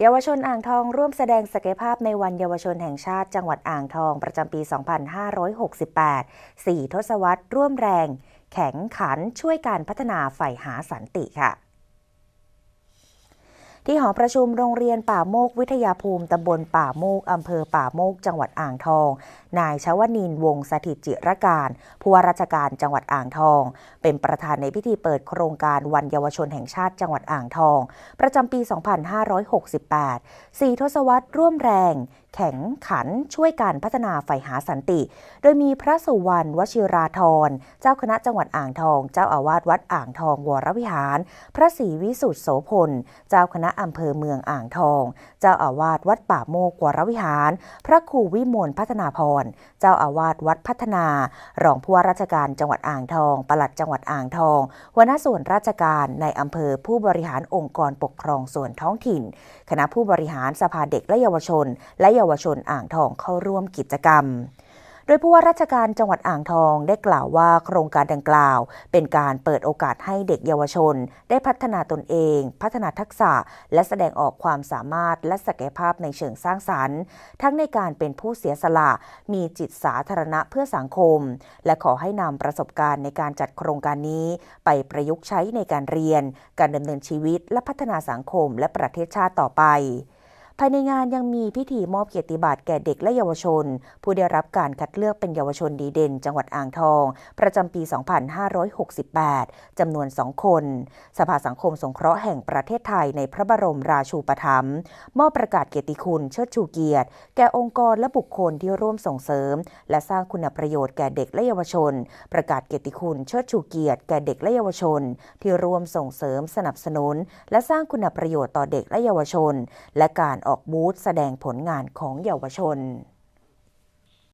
เยาวชนอ่างทองร่วมแสดงศักยภาพในวันเยาวชนแห่งชาติจังหวัดอ่างทองประจำปี 2568 4 ทศวรรษร่วมแรง แข็งขันช่วยการพัฒนาฝ่ายหาสันติค่ะ ที่หอประชุมโรงเรียนป่าโมกวิทยาภูมิตำบลป่าโมกอำเภอป่าโมก จังหวัดอ่างทอง นายชวนินวงสถิตจิรการผู้ว่าราชการจังหวัดอ่างทอง เป็นประธานในพิธีเปิดโครงการวันเยาวชนแห่งชาติจังหวัดอ่างทอง ประจำปี 2568 4 ทศวรรษร่วมแรง แข็งขันช่วยการพัฒนาฝ่ายหาสันติ โดยมีพระสุวรรณวชิราธร เจ้าคณะจังหวัดอ่างทอง เจ้าอาวาสวัดอ่างทองวรวิหาร พระศรีวิสุทธโสพล เจ้าคณะอำเภอเมืองอ่างทอง เจ้าอาวาสวัดป่าโมกวรวิหาร พระครูวิมลพัฒนาพร เจ้าอาวาสวัดพัฒนา รองผู้ว่าราชการจังหวัดอ่างทอง ปลัดจังหวัดอ่างทองหัวหน้าส่วนราชการในอำเภอผู้บริหารองค์กรปกครองส่วนท้องถิ่น คณะผู้บริหารสภาเด็กและเยาวชน และเยาวาวชนอ่างทองเข้าร่วมกิจกรรม โดยผู้ว่าราชการจังหวัดอ่างทองได้กล่าวว่าโครงการดังกล่าว เป็นการเปิดโอกาสให้เด็กเยาวชน ได้พัฒนาตนเอง พัฒนาทักษะ และแสดงออกความสามารถและศักยภาพในเชิงสร้างสรรค์ ทั้งในการเป็นผู้เสียสละ มีจิตสาธารณะเพื่อสังคม และขอให้นำประสบการณ์ในการจัดโครงการนี้ ไปประยุกต์ใช้ในการเรียน การดำเนินชีวิต และพัฒนาสังคมและประเทศชาติต่อไป ภายในงานยังมีพิธีมอบเกียรติบัตรแก่เด็กและเยาวชน ผู้ได้รับการคัดเลือกเป็นเยาวชนดีเด่น จังหวัดอ่างทอง ประจำปี 2568 จำนวน 2 คน สภาสังคมสงเคราะห์แห่งประเทศไทยในพระบรมราชูปถัมภ์มอบประกาศเกียรติคุณเชิดชูเกียรติ แก่องค์กรและบุคคลที่ร่วมส่งเสริม และสร้างคุณประโยชน์แก่เด็กและเยาวชน ประกาศเกียรติคุณเชิดชูเกียรติแก่เด็กและเยาวชน ที่ร่วมส่งเสริมสนับสนุน และสร้างคุณประโยชน์ต่อเด็กและเยาวชน และการออกบูธแสดงผลงานของเยาวชน